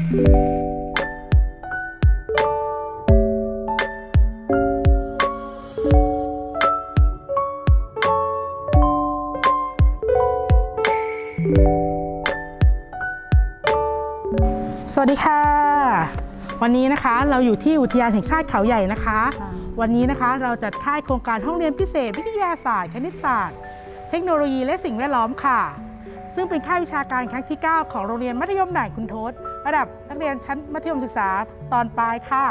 สวัสดีค่ะ วันนี้นะคะเราอยู่ที่อุทยานแห่งชาติเขาใหญ่นะคะ วันนี้นะคะเราจัดค่ายโครงการห้องเรียนพิเศษ วิทยาศาสตร์ คณิตศาสตร์ เทคโนโลยีและสิ่งแวดล้อมค่ะ ซึ่งเป็นค่ายวิชาการครั้งที่ 9 ของโรงเรียนมัธยมด่านคุณทศ ระดับนักเรียนชั้นมัธยมศึกษาตอนปลายค่ะ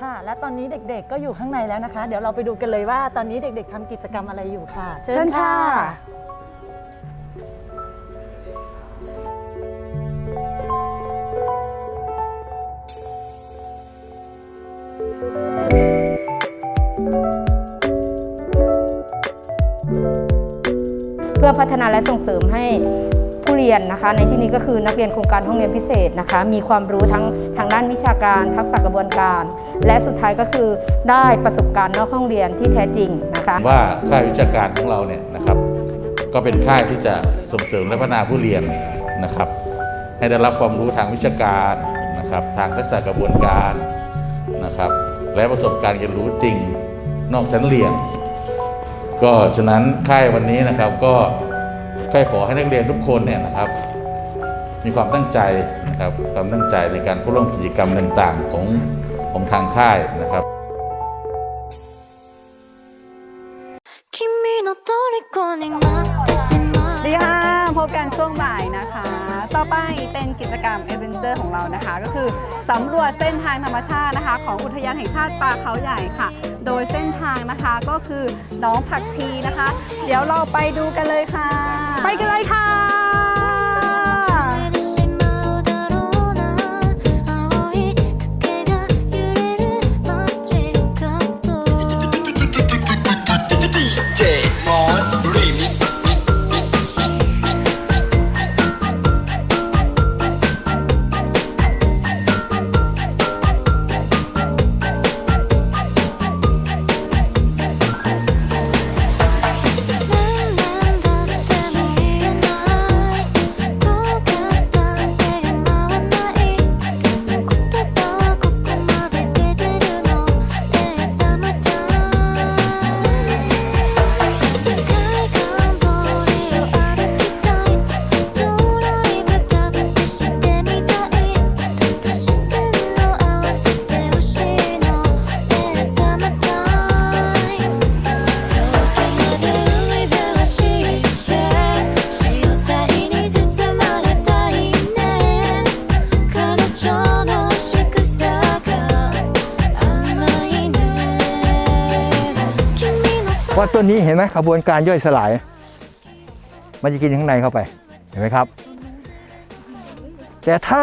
ค่ะ และตอนนี้เด็กๆก็อยู่ข้างในแล้วนะคะ เดี๋ยวเราไปดูกันเลยว่าตอนนี้เด็ก ๆทำกิจกรรมอะไรอยู่ค่ะ เชิญค่ะ เพื่อพัฒนาและส่งเสริมให้ ผู้เรียนนะคะ ในที่นี้ก็คือนักเรียนโครงการห้องเรียนพิเศษนะคะ มีความรู้ทั้งทางด้านวิชาการ ทักษะกระบวนการ และสุดท้ายก็คือได้ประสบการณ์นอกห้องเรียนที่แท้จริงนะคะว่าค่ายวิชาการของเราเนี่ยนะครับ ก็เป็นค่ายที่จะส่งเสริมและพัฒนาผู้เรียนนะครับ ให้ได้รับความรู้ทางวิชาการนะครับ ทางทักษะกระบวนการนะครับ และประสบการณ์เรียนรู้จริงนอกชั้นเรียน ก็ฉะนั้นค่ายวันนี้นะครับก็ ค่ายขอให้นักเรียนทุกคนเนี่ยนะครับ มีความตั้งใจนะครับความตั้งใจในการเข้าร่วมกิจกรรมต่างๆของของทางค่ายนะครับ ไปเป็นกิจกรรมเอเวนเจอร์ของเรานะคะ ก็คือสำรวจเส้นทางธรรมชาตินะคะ ของอุทยานแห่งชาติป่าเขาใหญ่ค่ะ โดยเส้นทางนะคะก็คือหน้องผักชีนะคะ เดี๋ยวเราไปดูกันเลยค่ะ ไปกันเลยค่ะ ว่าต้นนี้เห็นไหมขบวนการย่อยสลาย มันจะกินข้างในเข้าไปเห็นไหมครับ แต่ถ้า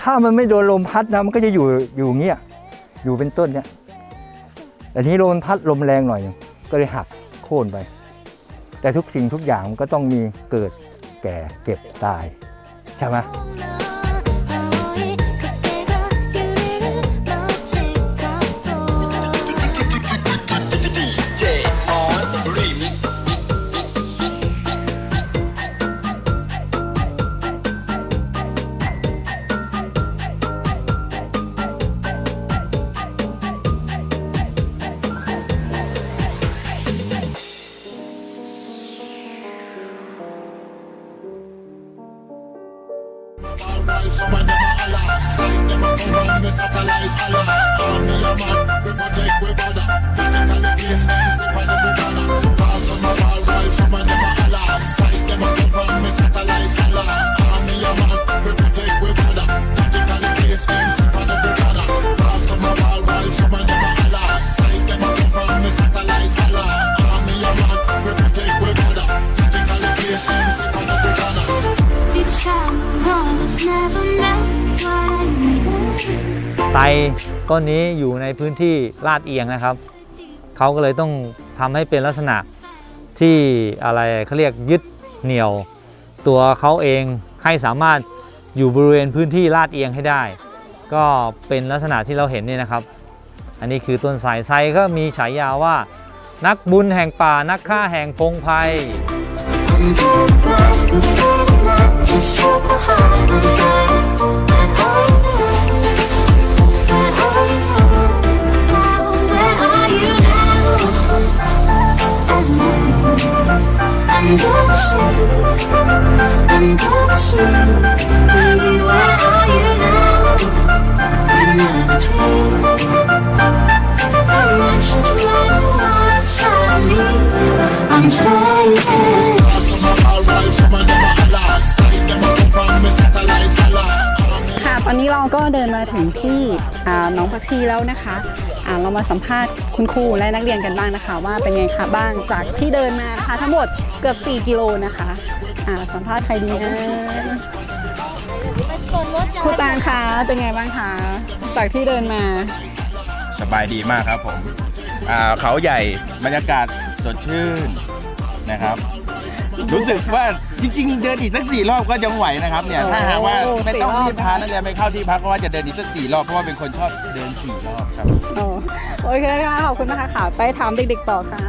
ถ้ามันไม่โดนลมพัดนะมันก็จะอยู่อยู่เงี้ยอยู่เป็นต้นเนี้ยแต่นี้ลมพัดลมแรงหน่อยก็เลยหักโค่นไป แต่ทุกสิ่งทุกอย่างมันก็ต้องมีเกิดแก่เก็บตาย ใช่ไหม ไทร ต้นนี้อยู่ในพื้นที่ลาดเอียงนะครับ เขาก็เลยต้องทำให้เป็นลักษณะที่อะไรเขาเรียกยึดเหนี่ยว ตัวเขาเองให้สามารถอยู่บริเวณพื้นที่ลาดเอียงให้ได้ ก็เป็นลักษณะที่เราเห็นนี่นะครับ อันนี้คือต้นไทรไทรก็มีฉายาว่า นักบุญแห่งป่านักฆ่าแห่งพงไพร ค่ะตอนนี้เราก็เดินมาถึงที่น้องผักชีแล้วนะคะอ่าเรามาสัมภาษณ์คุณครูและนักเรียนกันบ้างนะคะ ว่าเป็นไงคะบ้างจากที่เดินมานะคะทั้งหมด เกือบ 4 กิโลนะคะ อ่า สัมภาษณ์ใครดีนะครูตางคะเป็นไงบ้างคะจากที่เดินมา สบายดีมากครับผมอ่าเขาใหญ่บรรยากาศสดชื่นนะครับ รู้สึกว่าจริง ๆ เดินอีกสักสี่รอบก็ยังไหวนะครับเนี่ยถ้าหากว่าโอ้ไม่ต้องสี่รอบรีบพานักเรียนไปเข้าที่พักเพราะว่าจะเดินอีกสักสี่รอบเพราะว่าเป็นคนชอบเดินสี่รอบครับโอ้โอเคค่ะขอบคุณนะคะค่ะไปถามเด็กๆต่อค่ะ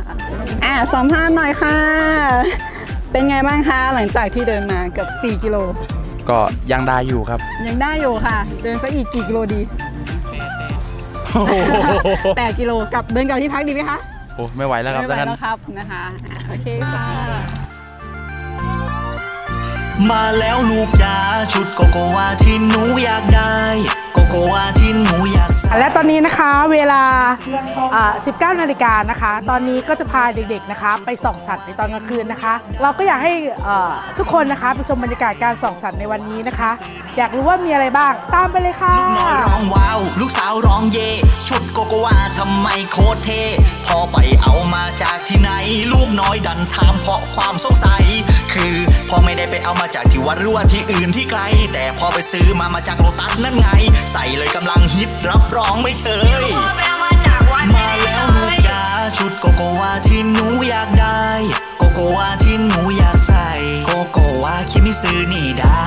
อ่าสัมภาษณ์หน่อยค่ะ เป็นไงบ้างคะหลังจากที่เดินมาเกือบ4กิโล ก็ยังได้อยู่ครับ ยังได้อยู่ค่ะ เดินสักอีกกี่กิโลดีแปดกิโลกลับเดินกลับที่พักดีไหมคะโอ้ไม่ไหวแล้วครับไม่ไหวท่านแล้วครับนะคะอ่าโอเคค่ะมาแล้วลูกจ๋าชุดโกโกวาที่หนูอยากได้ โกโกวาที่หนูอยากใส่และตอนนี้นะคะเวลาอ่า19 นาฬิกานะคะ ตอนนี้ก็จะพาเด็กๆนะคะ ไปส่องสัตว์ในตอนกลางคืนนะคะ เราก็อยากให้เอ่อทุกคนนะคะไปชมบรรยากาศการส่องสัตว์ในวันนี้นะคะ อยากรู้ว่ามีอะไรบ้างตามไปเลยค่ะ ลูกน้อยร้องว้าว ลูกสาวร้องเย่ชุดโกโกวาทำไมโคตรเท่พอไปเอามาจากที่ไหน ลูกน้อยดันถามเพราะความสงสัย คือพ่อไม่ได้ไปเอามาจากที่วัดหรือว่าที่อื่นที่ไกล แต่พอไปซื้อมามาจากโลตัสนั่นไง ใส่เลยกำลังฮิตรับรองไม่เชยมาแล้วลูกจ๋าชุดโกโกวาที่หนูอยากได้ โกโกวาที่หนูอยากใส่ โกโกวาคิมิซึนี่ดา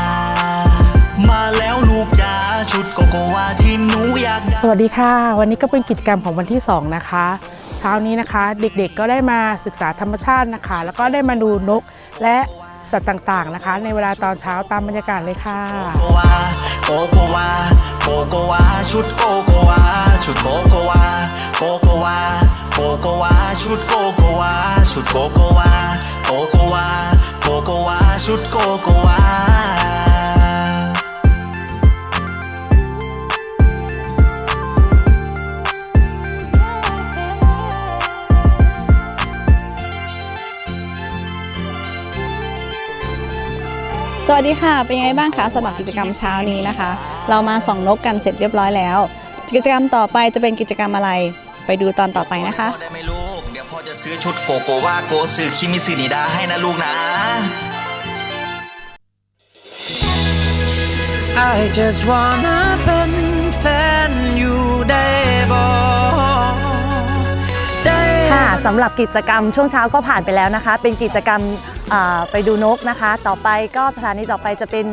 มาแล้วลูกจ๋าชุดโกโกวาที่หนูอยากได้ สวัสดีค่ะ วันนี้ก็เป็นกิจกรรมของวันที่ 2 นะคะ เช้านี้นะคะ เด็กๆก็ได้มาศึกษาธรรมชาตินะคะ แล้วก็ได้มาดูนกและสัตว์ต่างๆนะคะ ในเวลาตอนเช้าตามบรรยากาศเลยค่ะโกโกโกวาโกโกวาชุดโกโกวาชุดโกโกวาโกโกวาโกโกวาชุดโกโกวาชุดโกโกวาโกโกวาโกโกวาชุดโกโกวา สวัสดีค่ะ เป็นยังไงบ้างคะสำหรับกิจกรรมเช้านี้นะคะ เรามาส่องนกกันเสร็จเรียบร้อยแล้ว กิจกรรมต่อไปจะเป็นกิจกรรมอะไร ไปดูตอนต่อไปนะคะ ได้ไหมลูก เดี๋ยวพ่อจะซื้อชุดโกโกวาโกซึคิมิซึนิดาให้นะลูกนะ I just wanna เป็นแฟนอยู่ได้บ่ได้ ค่ะสำหรับกิจกรรมช่วงเช้าก็ผ่านไปแล้วนะคะ เป็นกิจกรรมไปดูนกนะคะ ต่อไปก็สถานีต่อไปจะเป็น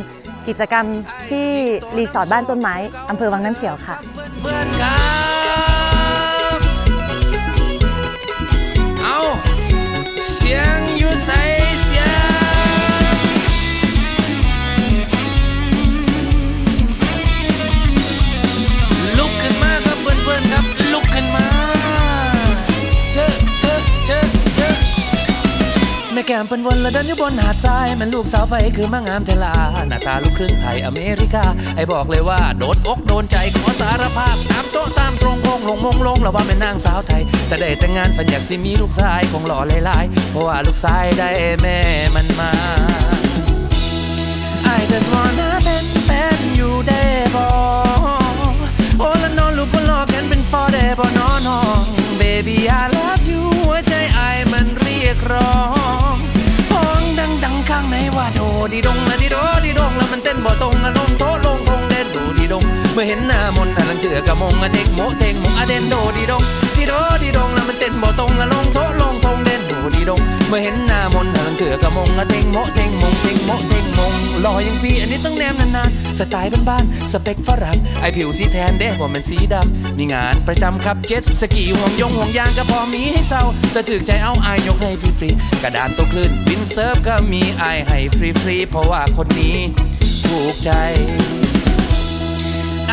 กิจกรรมที่รีสอร์ทบ้านต้นไม้อำเภอวังน้ำเขียวค่ะเอาเสียงอยู่ใส แก้มเป็นวนละเดินอยู่บนหาดทรายมันลูกสาวไปคือมางามเทลาหน้าตาลูกครึ่งไทยอเมริกา ไอ้บอกเลยว่าโดนอกโดนใจขอสารภาพตามโต๊ะตามตรงงงลงมงลงแล้วว่าเป็นนางสาวไทย แต่ได้แต่งงานฝันอยากสิมีลูกชายคงหล่อหลายๆเพราะว่าลูกชายได้แม่มันมา I just wanna เป็นแฟนอยู่ได้บ่โอ้ละนอนลูกบนโลกกันเป็น for ได้บ่นอนอง Baby I love you หัวใจไอมันเรียกร้อง ดีดงนะดีโดดีดงแล้วมันเต้นบ่ตรงอะลงโตลงทงเด่นโดดีดง เมื่อเห็นหน้ามนต์อะลังเจือกะมงอะเด็กโมเทงมงอะเด่นโดดีดงดีโดดีดงแล้วมันเต้นบ่ตรงอะลงโตลงทงเด่นโดดีดง เมื่อเห็นหน้ามนต์อะลังเจือกะมงอะเทงโมเทงมงเทงโม อยังพี่อันนี้ต้องแนมนานๆ สไตล์บ้านๆ สเปคฝรั่ง ไอผิวสีแทนเด้ว่ามันสีดำ มีงานประจำครับเจ็ตสกีห่วงยงห่วงยางก็พอมีให้เศร้าแต่ถึกใจเอาอายยกให้ฟรีๆ กระดานโตคลื่นวินเซิร์ฟก็มีอายให้ฟรีๆ เพราะว่าคนนี้ถูกใจ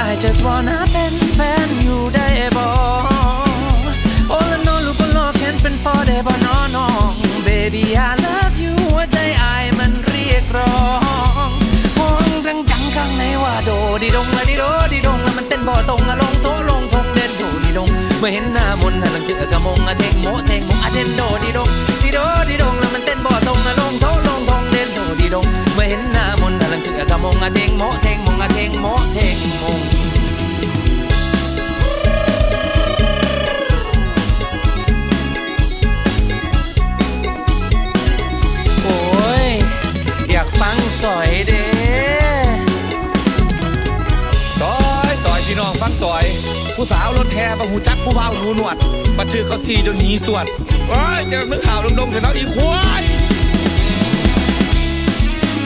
I just wanna เป็นแฟนอยู่ได้บ่โอ้ละนอนลูกบนโลกเห็นเป็น for ได้บ่นอนอง Baby I love ดดีดงละดิโดดิดงแล้วมันเต้นบ่อตรงอะลงโตะลงทงเล่นโดดิดงเมื่อเห็นหน้ามนต์อะลังเกอกะมงอะเทงโมเทงมงอะเทนโดดิดงดิโดดิดงแล้วมันเต้นบ่อตรงอะลงโตะลงทงเล่นโดดิดงเมื่อเห็นหน้ามนต์อะลังเกอกะมงอะเทงโมเทงมงอะเทงโมเทงมง รถแห่บะหูจักผู้เบาหูหนวด บัดชื่อเขาซีจนหนีสวดโอ้ยเจอมึงข่าวดงๆเถอะเนาะอีควาย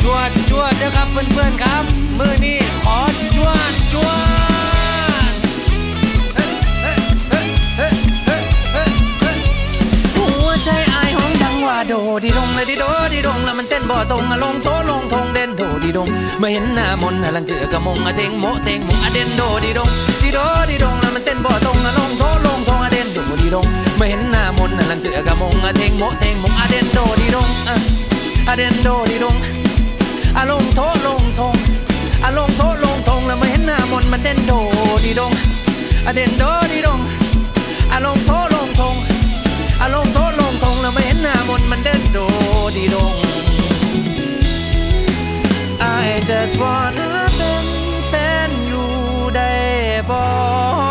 จวดจวดเด้อครับเพื่อนๆครับ มือนี้ขอจวดจวดหัวใจอายห้องดังว่าโดดีดงเลยดีโดดีดงแล้วมันเต้นบ่ตรงอะลงโถลงทงเด่นโดดีดงเมื่อเห็นหน้ามนอะลังเจอกะมงอะเตงโมเตงมงอะเด่นโดดีดง ดีโดดีดงแล้วมันเต้นบ่ตรงอะลงโถลงทงอะเด่นโดดีดงเมื่อเห็นหน้ามนอะลังเจอกะมงอะเตงโมเตงมงอะเด่นโดดีดงอะอะเด่นโดดีดงอาลงโถลงทงอาลงโถลงทงแล้วไมาเห็นหน้ามนมันเด่นโดดีดงอาเด่นโดดีดงอาลงโถลงทงอาลงโถลงทงแล้วไมาเห็นหน้ามนมันเด่นโดดีดง I just wanna บ่